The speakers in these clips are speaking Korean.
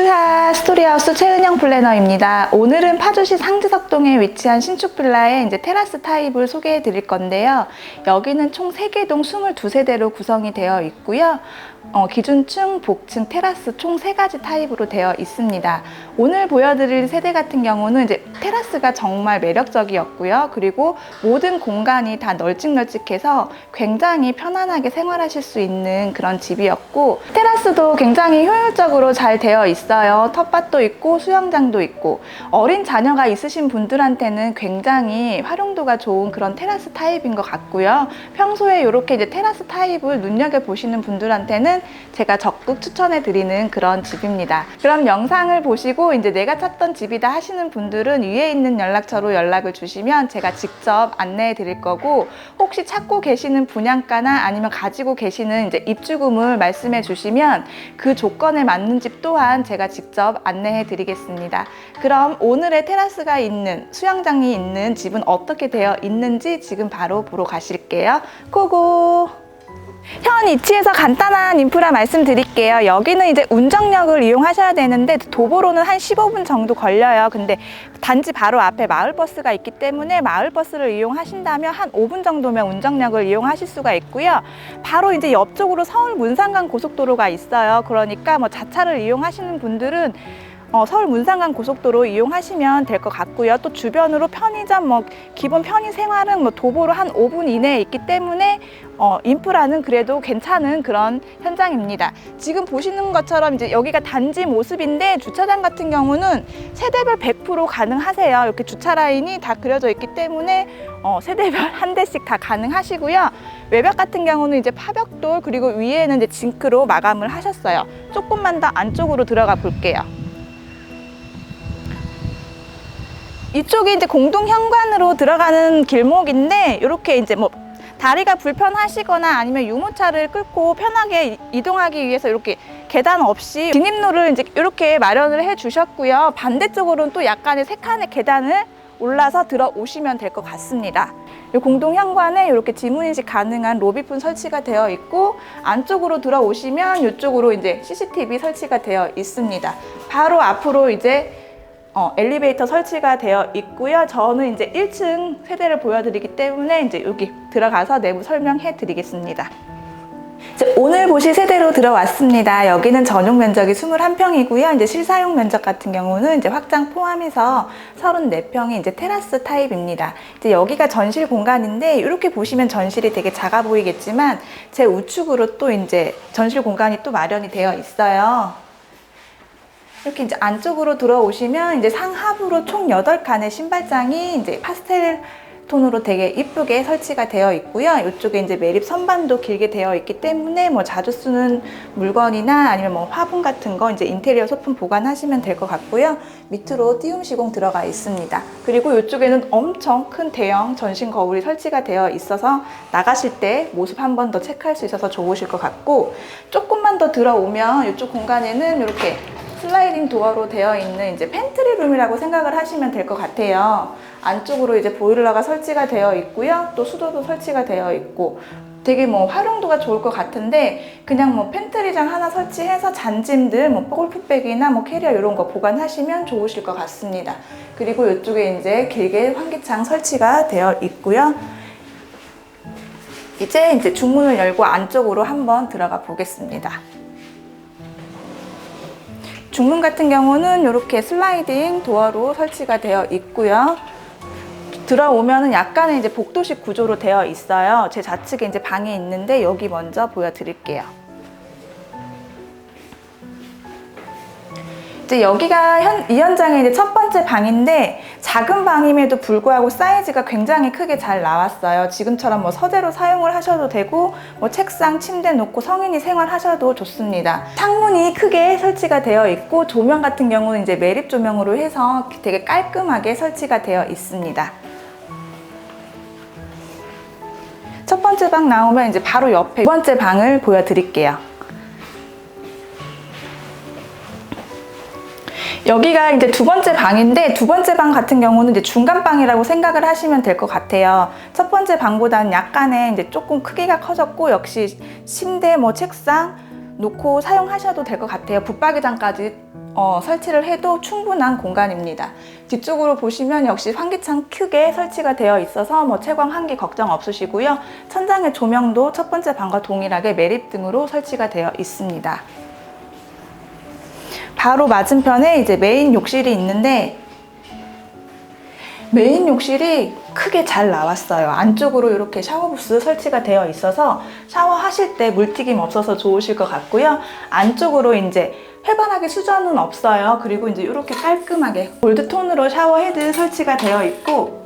슈하 스토리하우스 최은영 플래너입니다. 오늘은 파주시 상지석동에 위치한 신축 빌라의 이제 테라스 타입을 소개해 드릴 건데요. 여기는 총 3개 동 22세대로 구성이 되어 있고요. 어, 기준층, 복층, 테라스 총 3가지 타입으로 되어 있습니다. 오늘 보여드릴 세대 같은 경우는 이제 테라스가 정말 매력적이었고요. 그리고 모든 공간이 다 널찍널찍해서 굉장히 편안하게 생활하실 수 있는 그런 집이었고 테라스도 굉장히 효율적으로 잘 되어 있어요. 텃밭도 있고 수영장도 있고 어린 자녀가 있으신 분들한테는 굉장히 활용도가 좋은 그런 테라스 타입인 것 같고요. 평소에 이렇게 이제 테라스 타입을 눈여겨 보시는 분들한테는 제가 적극 추천해 드리는 그런 집입니다. 그럼 영상을 보시고 이제 내가 찾던 집이다 하시는 분들은 위에 있는 연락처로 연락을 주시면 제가 직접 안내해 드릴 거고 혹시 찾고 계시는 분양가나 아니면 가지고 계시는 이제 입주금을 말씀해 주시면 그 조건에 맞는 집 또한 제가 직접 안내해 드리겠습니다. 그럼 오늘의 테라스가 있는 수영장이 있는 집은 어떻게 되어 있는지 지금 바로 보러 가실게요. 고고! 현 위치에서 간단한 인프라 말씀드릴게요. 여기는 이제 운정역을 이용하셔야 되는데 도보로는 한 15분 정도 걸려요. 근데 단지 바로 앞에 마을버스가 있기 때문에 마을버스를 이용하신다면 한 5분 정도면 운정역을 이용하실 수가 있고요. 바로 이제 옆쪽으로 서울 문상간 고속도로가 있어요. 그러니까 뭐 자차를 이용하시는 분들은 어, 서울 문상간 고속도로 이용하시면 될 것 같고요. 또 주변으로 편의점, 뭐 기본 편의 생활은 뭐 도보로 한 5분 이내에 있기 때문에 어, 인프라는 그래도 괜찮은 그런 현장입니다. 지금 보시는 것처럼 이제 여기가 단지 모습인데 주차장 같은 경우는 세대별 100% 가능하세요. 이렇게 주차 라인이 다 그려져 있기 때문에 어, 세대별 한 대씩 다 가능하시고요. 외벽 같은 경우는 이제 파벽돌 그리고 위에는 이제 징크로 마감을 하셨어요. 조금만 더 안쪽으로 들어가 볼게요. 이쪽이 이제 공동 현관으로 들어가는 길목인데 이렇게 이제 뭐 다리가 불편하시거나 아니면 유모차를 끌고 편하게 이- 이동하기 위해서 이렇게 계단 없이 진입로를 이제 이렇게 마련을 해 주셨고요. 반대쪽으로는 또 약간의 세 칸의 계단을 올라서 들어오시면 될 것 같습니다. 이 공동 현관에 이렇게 지문 인식 가능한 로비폰 설치가 되어 있고 안쪽으로 들어오시면 이쪽으로 이제 CCTV 설치가 되어 있습니다. 바로 앞으로 이제 어, 엘리베이터 설치가 되어 있고요. 저는 이제 1층 세대를 보여드리기 때문에 이제 여기 들어가서 내부 설명해 드리겠습니다. 오늘 보실 세대로 들어왔습니다. 여기는 전용 면적이 21평이고요. 이제 실사용 면적 같은 경우는 이제 확장 포함해서 34평이 이제 테라스 타입입니다. 이제 여기가 전실 공간인데 이렇게 보시면 전실이 되게 작아 보이겠지만 제 우측으로 또 이제 전실 공간이 또 마련이 되어 있어요. 이렇게 이제 안쪽으로 들어오시면 이제 상하부로 총 8칸의 신발장이 이제 파스텔 톤으로 되게 이쁘게 설치가 되어 있고요. 이쪽에 이제 매립 선반도 길게 되어 있기 때문에 뭐 자주 쓰는 물건이나 아니면 뭐 화분 같은 거 이제 인테리어 소품 보관하시면 될 것 같고요. 밑으로 띄움 시공 들어가 있습니다. 그리고 이쪽에는 엄청 큰 대형 전신 거울이 설치가 되어 있어서 나가실 때 모습 한 번 더 체크할 수 있어서 좋으실 것 같고 조금만 더 들어오면 이쪽 공간에는 이렇게 슬라이딩 도어로 되어 있는 이제 팬트리 룸이라고 생각을 하시면 될 것 같아요. 안쪽으로 이제 보일러가 설치가 되어 있고요. 또 수도도 설치가 되어 있고 되게 뭐 활용도가 좋을 것 같은데 그냥 뭐 팬트리장 하나 설치해서 잔짐들 뭐 골프백이나 뭐 캐리어 이런 거 보관하시면 좋으실 것 같습니다. 그리고 이쪽에 이제 길게 환기창 설치가 되어 있고요. 이제 이제 중문을 열고 안쪽으로 한번 들어가 보겠습니다. 중문 같은 경우는 이렇게 슬라이딩 도어로 설치가 되어 있고요. 들어오면은 약간의 이제 복도식 구조로 되어 있어요. 제 좌측에 이제 방이 있는데 여기 먼저 보여드릴게요. 이제 여기가 현, 이 현장의 이제 첫 번째 방인데 작은 방임에도 불구하고 사이즈가 굉장히 크게 잘 나왔어요. 지금처럼 뭐 서재로 사용을 하셔도 되고 뭐 책상, 침대 놓고 성인이 생활하셔도 좋습니다. 창문이 크게 설치가 되어 있고 조명 같은 경우는 이제 매립 조명으로 해서 되게 깔끔하게 설치가 되어 있습니다. 첫 번째 방 나오면 이제 바로 옆에 두 번째 방을 보여드릴게요. 여기가 이제 두 번째 방인데 두 번째 방 같은 경우는 이제 중간 방이라고 생각을 하시면 될 것 같아요. 첫 번째 방보다는 약간의 이제 조금 크기가 커졌고 역시 침대 뭐 책상 놓고 사용하셔도 될 것 같아요. 붙박이장까지 어, 설치를 해도 충분한 공간입니다. 뒤쪽으로 보시면 역시 환기창 크게 설치가 되어 있어서 뭐 채광 한기 걱정 없으시고요. 천장의 조명도 첫 번째 방과 동일하게 매립 등으로 설치가 되어 있습니다. 바로 맞은편에 이제 메인 욕실이 있는데 메인 욕실이 크게 잘 나왔어요. 안쪽으로 이렇게 샤워부스 설치가 되어 있어서 샤워하실 때 물튀김 없어서 좋으실 것 같고요. 안쪽으로 이제 활발하게 수전은 없어요. 그리고 이제 이렇게 깔끔하게 골드톤으로 샤워헤드 설치가 되어 있고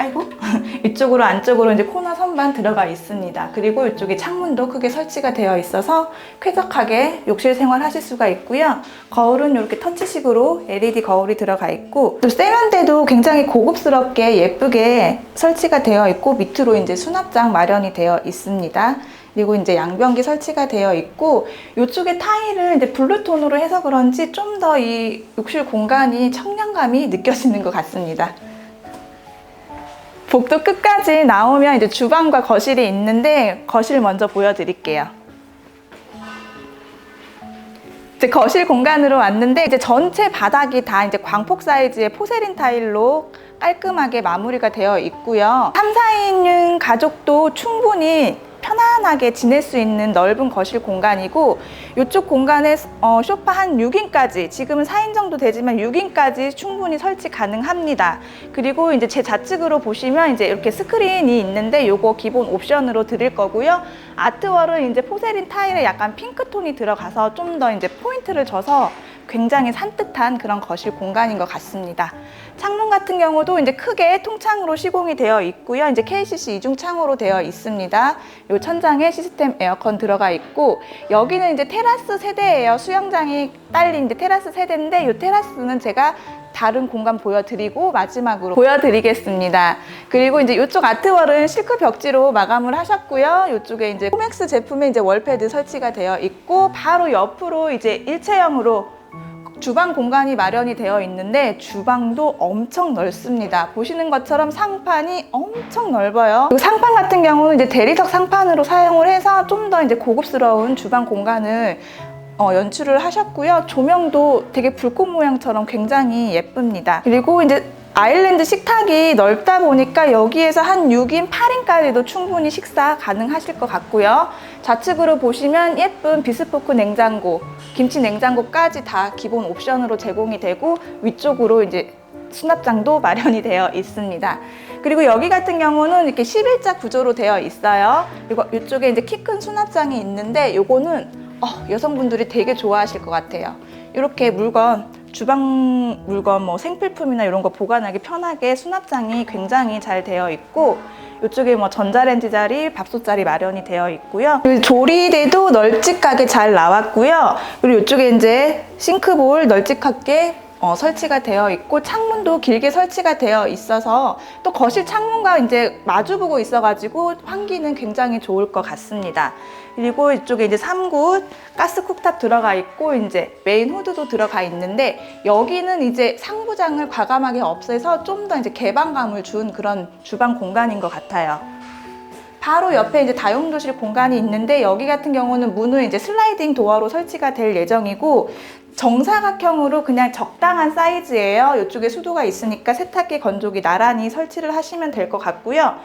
아이고 이쪽으로 안쪽으로 이제 코너 선반 들어가 있습니다. 그리고 이쪽에 창문도 크게 설치가 되어 있어서 쾌적하게 욕실 생활 하실 수가 있고요. 거울은 이렇게 터치식으로 LED 거울이 들어가 있고 또 세면대도 굉장히 고급스럽게 예쁘게 설치가 되어 있고 밑으로 이제 수납장 마련이 되어 있습니다. 그리고 이제 양변기 설치가 되어 있고 이쪽에 타일을 이제 블루톤으로 해서 그런지 좀 더 이 욕실 공간이 청량감이 느껴지는 것 같습니다. 복도 끝까지 나오면 이제 주방과 거실이 있는데 거실 먼저 보여드릴게요. 이제 거실 공간으로 왔는데 이제 전체 바닥이 다 이제 광폭 사이즈의 포세린 타일로 깔끔하게 마무리가 되어 있고요. 3, 4인 가족도 충분히 편안하게 지낼 수 있는 넓은 거실 공간이고 이쪽 공간에 어, 소파 한 6인까지 지금은 4인 정도 되지만 6인까지 충분히 설치 가능합니다. 그리고 이제 제 좌측으로 보시면 이제 이렇게 스크린이 있는데 요거 기본 옵션으로 드릴 거고요. 아트월은 이제 포세린 타일에 약간 핑크톤이 들어가서 좀 더 이제 포인트를 줘서 굉장히 산뜻한 그런 거실 공간인 것 같습니다. 창문 같은 경우도 이제 크게 통창으로 시공이 되어 있고요. 이제 KCC 이중 창으로 되어 있습니다. 이 천장에 시스템 에어컨 들어가 있고 여기는 이제 테라스 세대예요. 수영장이 딸린 이제 테라스 세대인데 이 테라스는 제가 다른 공간 보여드리고 마지막으로 보여드리겠습니다. 그리고 이제 이쪽 아트월은 실크 벽지로 마감을 하셨고요. 이쪽에 이제 코맥스 제품의 이제 월패드 설치가 되어 있고 바로 옆으로 이제 일체형으로 주방 공간이 마련이 되어 있는데 주방도 엄청 넓습니다. 보시는 것처럼 상판이 엄청 넓어요. 그리고 상판 같은 경우는 이제 대리석 상판으로 사용을 해서 좀 더 이제 고급스러운 주방 공간을 어, 연출을 하셨고요. 조명도 되게 불꽃 모양처럼 굉장히 예쁩니다. 그리고 이제 아일랜드 식탁이 넓다 보니까 여기에서 한 6인, 8인까지도 충분히 식사 가능하실 것 같고요. 좌측으로 보시면 예쁜 비스포크 냉장고, 김치 냉장고까지 다 기본 옵션으로 제공이 되고 위쪽으로 이제 수납장도 마련이 되어 있습니다. 그리고 여기 같은 경우는 이렇게 11자 구조로 되어 있어요. 그리고 이쪽에 이제 키 큰 수납장이 있는데 요거는 어, 여성분들이 되게 좋아하실 것 같아요. 이렇게 물건, 주방 물건, 뭐 생필품이나 이런 거 보관하기 편하게 수납장이 굉장히 잘 되어 있고 이쪽에 뭐 전자레인지 자리, 밥솥 자리 마련이 되어 있고요. 그리고 조리대도 널찍하게 잘 나왔고요. 그리고 이쪽에 이제 싱크볼 널찍하게 어, 설치가 되어 있고 창문도 길게 설치가 되어 있어서 또 거실 창문과 이제 마주보고 있어가지고 환기는 굉장히 좋을 것 같습니다. 그리고 이쪽에 이제 3구 가스 쿡탑 들어가 있고 이제 메인 후드도 들어가 있는데 여기는 이제 상부장을 과감하게 없애서 좀 더 이제 개방감을 준 그런 주방 공간인 것 같아요. 바로 옆에 이제 다용도실 공간이 있는데 여기 같은 경우는 문은 이제 슬라이딩 도어로 설치가 될 예정이고 정사각형으로 그냥 적당한 사이즈예요. 이쪽에 수도가 있으니까 세탁기, 건조기 나란히 설치를 하시면 될 것 같고요.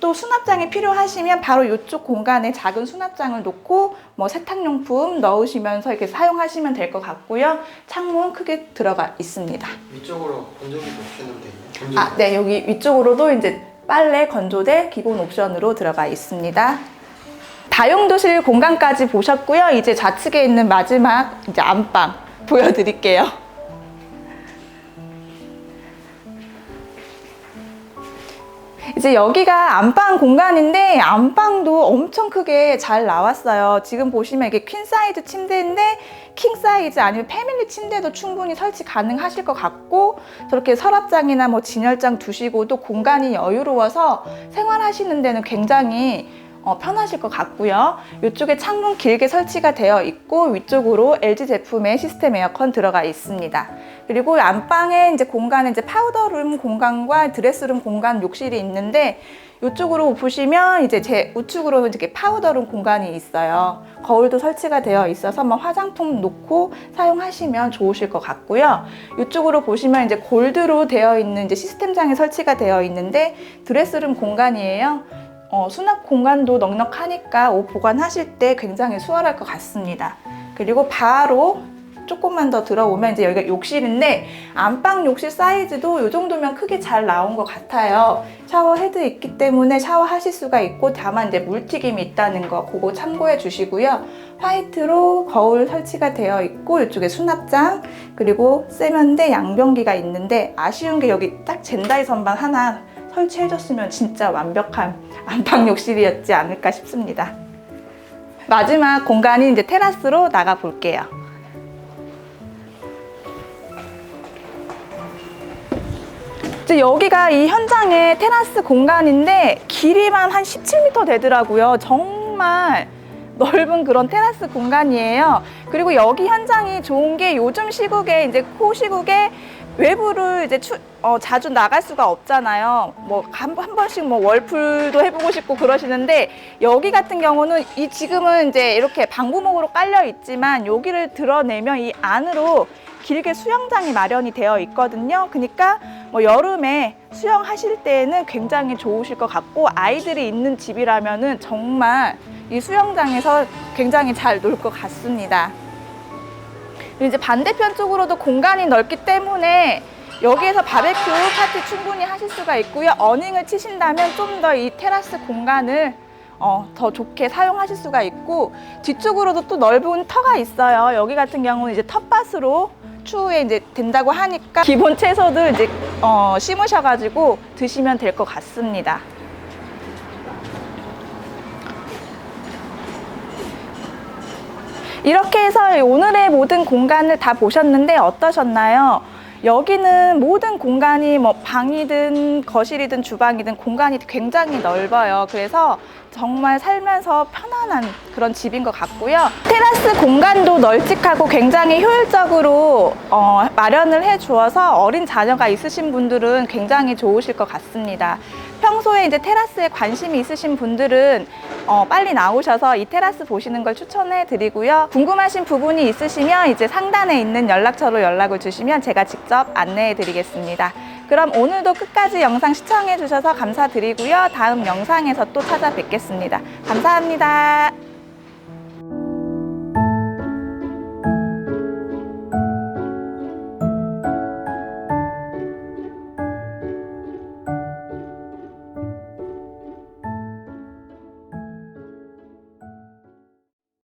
또 수납장이 필요하시면 바로 이쪽 공간에 작은 수납장을 놓고 뭐 세탁용품 넣으시면서 이렇게 사용하시면 될 것 같고요. 창문 크게 들어가 있습니다. 위쪽으로 건조기 게 있나요? 건조기. 아, 네, 여기 위쪽으로도 이제 빨래 건조대 기본 옵션으로 들어가 있습니다. 다용도실 공간까지 보셨고요. 이제 좌측에 있는 마지막 이제 안방 보여드릴게요. 이제 여기가 안방 공간인데 안방도 엄청 크게 잘 나왔어요. 지금 보시면 이게 퀸 사이즈 침대인데 킹 사이즈 아니면 패밀리 침대도 충분히 설치 가능하실 것 같고 저렇게 서랍장이나 뭐 진열장 두시고도 공간이 여유로워서 생활하시는 데는 굉장히 어, 편하실 것 같고요. 이쪽에 창문 길게 설치가 되어 있고 위쪽으로 LG 제품의 시스템 에어컨 들어가 있습니다. 그리고 안방에 이제 공간은 이제 파우더룸 공간과 드레스룸 공간 욕실이 있는데 이쪽으로 보시면 이제 제 우측으로는 이렇게 파우더룸 공간이 있어요. 거울도 설치가 되어 있어서 뭐 화장품 놓고 사용하시면 좋으실 것 같고요. 이쪽으로 보시면 이제 골드로 되어 있는 이제 시스템장이 설치가 되어 있는데 드레스룸 공간이에요. 어, 수납 공간도 넉넉하니까 옷 보관하실 때 굉장히 수월할 것 같습니다. 그리고 바로 조금만 더 들어오면 이제 여기가 욕실인데 안방 욕실 사이즈도 이 정도면 크게 잘 나온 것 같아요. 샤워 헤드 있기 때문에 샤워하실 수가 있고 다만 이제 물튀김이 있다는 거 그거 참고해 주시고요. 화이트로 거울 설치가 되어 있고 이쪽에 수납장 그리고 세면대 양변기가 있는데 아쉬운 게 여기 딱 젠다이 선반 하나 설치해줬으면 진짜 완벽한 안방 욕실이었지 않을까 싶습니다. 마지막 공간이 이제 테라스로 나가 볼게요. 이제 여기가 이 현장의 테라스 공간인데 길이만 한 17m 되더라고요. 정말 넓은 그런 테라스 공간이에요. 그리고 여기 현장이 좋은 게 요즘 시국에 이제 코 시국에 외부를 이제 추, 어, 자주 나갈 수가 없잖아요. 뭐한 한 번씩 뭐 월풀도 해보고 싶고 그러시는데 여기 같은 경우는 이 지금은 이제 이렇게 방부목으로 깔려 있지만 여기를 드러내면 이 안으로 길게 수영장이 마련이 되어 있거든요. 그러니까 뭐 여름에 수영하실 때에는 굉장히 좋으실 것 같고 아이들이 있는 집이라면은 정말 이 수영장에서 굉장히 잘 놀 것 같습니다. 이제 반대편 쪽으로도 공간이 넓기 때문에 여기에서 바베큐 파티 충분히 하실 수가 있고요. 어닝을 치신다면 좀 더 이 테라스 공간을 어, 더 좋게 사용하실 수가 있고 뒤쪽으로도 또 넓은 터가 있어요. 여기 같은 경우는 이제 텃밭으로 추후에 이제 된다고 하니까 기본 채소도 이제 어, 심으셔가지고 드시면 될 것 같습니다. 이렇게 해서 오늘의 모든 공간을 다 보셨는데 어떠셨나요? 여기는 모든 공간이 뭐 방이든 거실이든 주방이든 공간이 굉장히 넓어요. 그래서 정말 살면서 편안한 그런 집인 것 같고요. 테라스 공간도 널찍하고 굉장히 효율적으로 어, 마련을 해 주어서 어린 자녀가 있으신 분들은 굉장히 좋으실 것 같습니다. 평소에 이제 테라스에 관심이 있으신 분들은 어, 빨리 나오셔서 이 테라스 보시는 걸 추천해 드리고요. 궁금하신 부분이 있으시면 이제 상단에 있는 연락처로 연락을 주시면 제가 직접 안내해 드리겠습니다. 그럼 오늘도 끝까지 영상 시청해 주셔서 감사드리고요. 다음 영상에서 또 찾아뵙겠습니다. 감사합니다.